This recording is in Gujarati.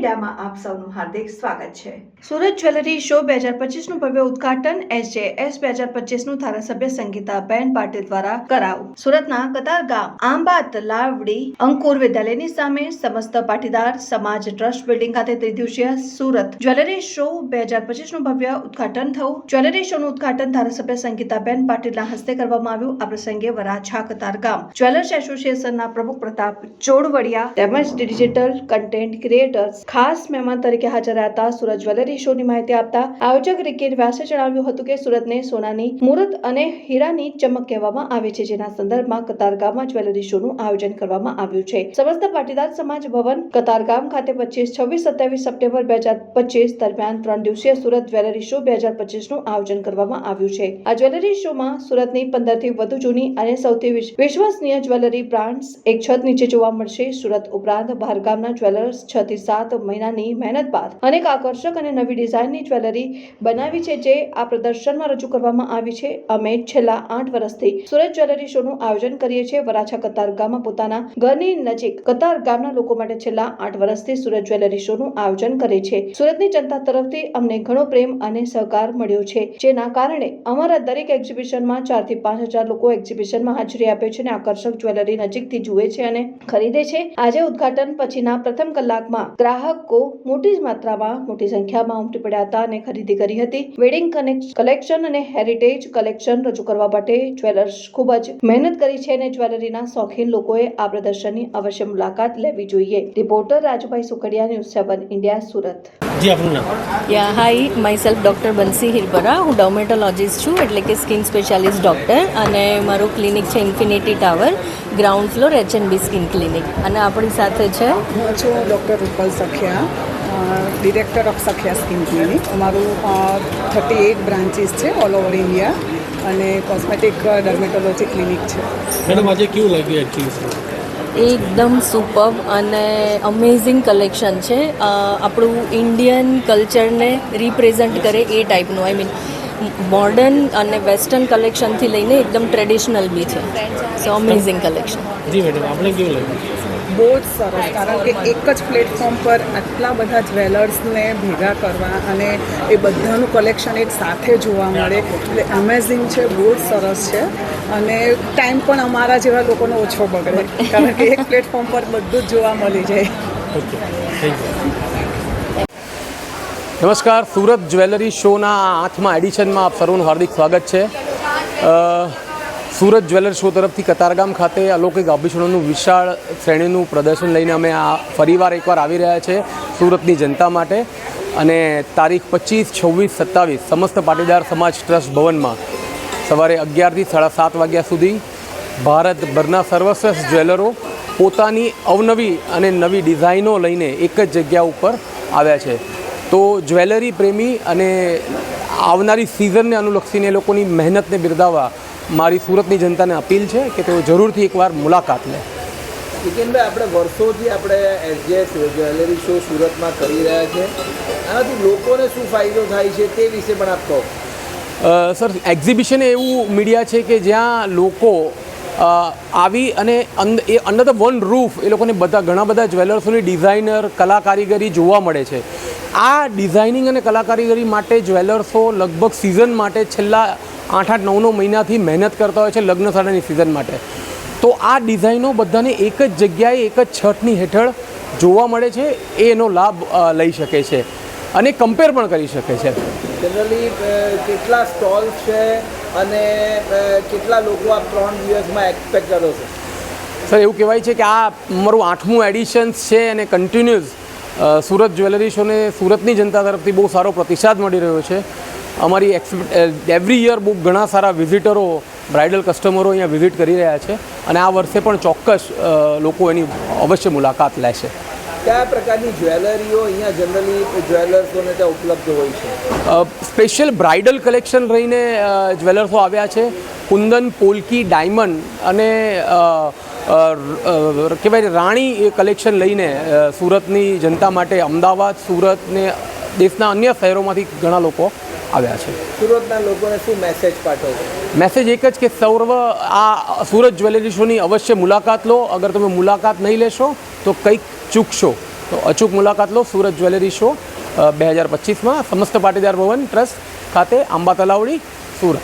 મીડિયામાં આપ સૌનું હાર્દિક સ્વાગત છે. સુરત જ્વેલરી શો બે હજાર પચીસનું ભવ્ય ઉદઘાટન એસજેએસ બે હજાર પચીસનું ધારાસભ્ય સંગીતાબેન પાટીલ દ્વારા કરાવું. સુરતના કતાર ગામ આંબાત, લાવડી, અંકુર વિદ્યાલયની સામે સમસ્ત પાટીદાર સમાજ ટ્રસ્ટ બિલ્ડિંગ ખાતે ત્રિદિવસીય સુરત જ્વેલરી શો બે હજાર પચીસનું ભવ્ય ઉદઘાટન થયું. જ્વેલરી શોનું ઉદઘાટન ધારાસભ્ય સંગીતાબેન પાટીલના હસ્તે કરવામાં આવ્યું. આ પ્રસંગે વરાછા કતાર ગામ જ્વેલર્સ એસોસિએશનના પ્રમુખ પ્રતાપ ચોડવડિયા તેમજ ડિજિટલ કન્ટેન્ટ ક્રિએટર્સ ખાસ મહેમાન તરીકે હાજર રહેતા હતા સુરત જ્વેલરી શોની માહિતી આપતા આયોજક રિકેટ વ્યાસે જણાવ્યું હતું કે સુરતને સોનાની મુહૂર્ત અને હીરાની ચમક કહેવામાં આવે છે, જેના સંદર્ભમાં કતારગામમાં જ્વેલરી શોનું આયોજન કરવામાં આવ્યું છે. સમસ્ત પાટીદાર સમાજ ભવન, કતારગામ ખાતે પચીસ, છવ્વીસ, સત્યાવીસ સપ્ટેમ્બર બે હજાર પચીસ દરમિયાન ત્રણ દિવસીય સુરત જ્વેલરી શો બે હજાર પચીસનું આયોજન કરવામાં આવ્યું છે. આ જ્વેલરી શોમાં સુરતની પંદરથી વધુ જૂની અને સૌથી વિશ- વિશ્વસનીય જ્વેલરી બ્રાન્ડ્સ એક છત નીચે જોવા મળશે. સુરત ઉપરાંત બહારગામના જ્વેલર્સ છ થી સાત મહિનાની મહેનત બાદ અનેક આકર્ષક અને નવી ડિઝાઇનની જ્વેલરી બનાવી છે જે આ પ્રદર્શનમાં રજૂ કરવામાં આવી છે. અમે છેલ્લા આઠ વર્ષથી સુરત જ્વેલરી શોનું આયોજન કરીએ છીએ. વરાછા કતારગામમાં પોતાના ઘરની નજીક કતાર ગામના લોકો માટે છેલ્લા આઠ વર્ષથી સુરત જ્વેલરી શોનું આયોજન કરે છે. સુરતની જનતા તરફથી અમને ઘણો પ્રેમ અને સહકાર મળ્યો છે, જેના કારણે અમારા દરેક એક્ઝિબિશનમાં ચારથી પાંચ હજાર લોકો એક્ઝિબિશનમાં હાજરી આપે છે અને આકર્ષક જ્વેલરી નજીકથી જુએ છે અને ખરીદે છે. આજે ઉદ્ઘાટન પછીના પ્રથમ કલાકમાં ગ્રાહકો મોટી જ માત્રામાં મોટી સંખ્યામાં ઉમટી પડ્યા હતા અને ખરીદી કરી હતી. વેડિંગ કલેક્શન અને હેરિટેજ કલેક્શન રજૂ કરવા માટે જ્વેલર્સ ખૂબ જ મહેનત કરી છે અને જ્વેલરીના શોખીન લોકોએ આ પ્રદર્શનની અવશ્ય મુલાકાત લેવી જોઈએ. Reporter Rajubhai Sukadiya news seven India Surat. જી યા hi myself doctor Bansi Hirbara. હું ડોમેટોલોજીસ્ટ છું એટલે કે સ્કિન સ્પેશિયાલિસ્ટ ડૉક્ટર અને મારું ક્લિનિક છે infinity tower ground floor H N B skin clinic અને આપણી સાથે છે? હું છું doctor Rupal Sakhiya director of Sakhiya skin clinic અમારું થર્ટી એઇટ બ્રાન્ચીસ છે ઓલ ઓવર ઇન્ડિયા અને કોસ્મેટિક ડર્મેટોલોજી ક્લિનિક છે. મેડમ આજે કેવું લાગ્યું એકચ્યુઅલી એકદમ સુપર અને અમેઝિંગ કલેક્શન છે. આપણું ઇન્ડિયન કલ્ચરને રિપ્રેઝન્ટ કરે એ ટાઈપનું આઈ મીન મોડર્ન અને વેસ્ટર્ન કલેક્શનથી લઈને એકદમ ટ્રેડિશનલ બી છે. સો અમેઝિંગ કલેક્શન જી મેડમ આપણે કેવું લાગ્યું? બહુ જ સરસ કારણ કે એક જ પ્લેટફોર્મ પર આટલા બધા જ્વેલર્સને ભેગા કરવા અને એ બધાનું કલેક્શન એક સાથે જોવા મળે એટલે અમેઝિંગ છે બહુ જ સરસ છે. અને ટાઈમ પણ અમારા જેવા લોકોનો ઓછો બગડે કારણ કે એક પ્લેટફોર્મ પર બધું જ જોવા મળી જાય. ઓકે થેન્ક યુ નમસ્કાર, સુરત જ્વેલરી શોના આઠમા એડિશનમાં આપ સર્વનું હાર્દિક સ્વાગત છે. સુરત જ્વેલર શો તરફથી કતારગામ ખાતે અલૌકિક આભૂષણોનું વિશાળ શ્રેણીનું પ્રદર્શન લઈને અમે આ ફરીવાર એકવાર આવી રહ્યા છે સુરતની જનતા માટે. અને તારીખ પચીસ, છવ્વીસ, સત્તાવીસ સમસ્ત પાટીદાર સમાજ ટ્રસ્ટ ભવનમાં સવારે અગિયારથી સાડા સાત વાગ્યા સુધી ભારતભરના સર્વશ્રેષ્ઠ જ્વેલરો પોતાની અવનવી અને નવી ડિઝાઇનો લઈને એક જ જગ્યા ઉપર આવ્યા છે. તો જ્વેલરી પ્રેમી અને આવનારી સિઝનને અનુલક્ષીને એ લોકોની મહેનતને બિરદાવવા મારી સુરતની જનતાને અપીલ છે કે તેઓ જરૂરથી એકવાર મુલાકાત લે. જીતેનભાઈ આપણે વર્ષોથી આપણે એસજીએસ જ્વેલરી શો સુરતમાં કરી રહ્યા છે. આનાથી લોકોને શું ફાયદો થાય છે તે વિશે પણ આપ કહો. સર એક્ઝિબિશન એવું મીડિયા છે કે જ્યાં લોકો આવી અને એ અંડર ધ વન રૂફ એ લોકોને બધા ઘણા બધા જ્વેલર્સોની ડિઝાઇનર કલા કારીગરી જોવા મળે છે. આ ડિઝાઇનિંગ અને કલાકારીગરી માટે જ્વેલર્સો લગભગ સિઝન માટે છેલ્લા આઠ આઠ નવ નવ મહિનાથી મહેનત કરતા હોય છે લગ્ન સાડાની સિઝન માટે. તો આ ડિઝાઇનો બધાને એક જ જગ્યાએ એક જ છઠની હેઠળ જોવા મળે છે એ એનો લાભ લઈ શકે છે અને કમ્પેર પણ કરી શકે છે. જનરલી કેટલા સ્ટોલ છે અને કેટલા લોકો આ ત્રણ દિવસમાં એક્સપેક્ટ કરો છો? સર એવું કહેવાય છે કે આ મારું આઠમું એડિશન્સ છે અને કન્ટિન્યુઅસ સુરત જ્વેલરી શોને સુરતની જનતા તરફથી બહુ સારો પ્રતિસાદ મળી રહ્યો છે. અમારી એવરી યર બહુ ઘણા સારા વિઝિટરો બ્રાઇડલ કસ્ટમરો અહીંયા વિઝિટ કરી રહ્યા છે અને આ વર્ષે પણ ચોક્કસ લોકો એની અવશ્ય મુલાકાત લેશે. કયા પ્રકારની જ્વેલરીઓ અહીંયા જનરલી જ્વેલર્સોને ત્યાં ઉપલબ્ધ હોય છે? સ્પેશિયલ બ્રાઇડલ કલેક્શન રહીને જ્વેલર્સો આવ્યા છે. કુંદન પોલકી ડાયમંડ અને કહેવાય રાણી એ કલેક્શન લઈને સુરતની જનતા માટે અમદાવાદ સુરતને દેશના અન્ય શહેરોમાંથી ઘણા લોકો આવ્યા છે. સુરતના લોકોને શું મેસેજ પાઠવો મેસેજ એક જ કે સૌર્વ આ સુરત જ્વેલરી શોની અવશ્ય મુલાકાત લો. અગર તમે મુલાકાત નહીં લેશો તો કંઈક ચૂકશો. તો અચૂક મુલાકાત લો સુરત જ્વેલરી શો બે હજાર પચીસમાં. સમસ્ત પાટીદાર ભવન ટ્રસ્ટ ખાતે આંબા તલાવડી સુરત.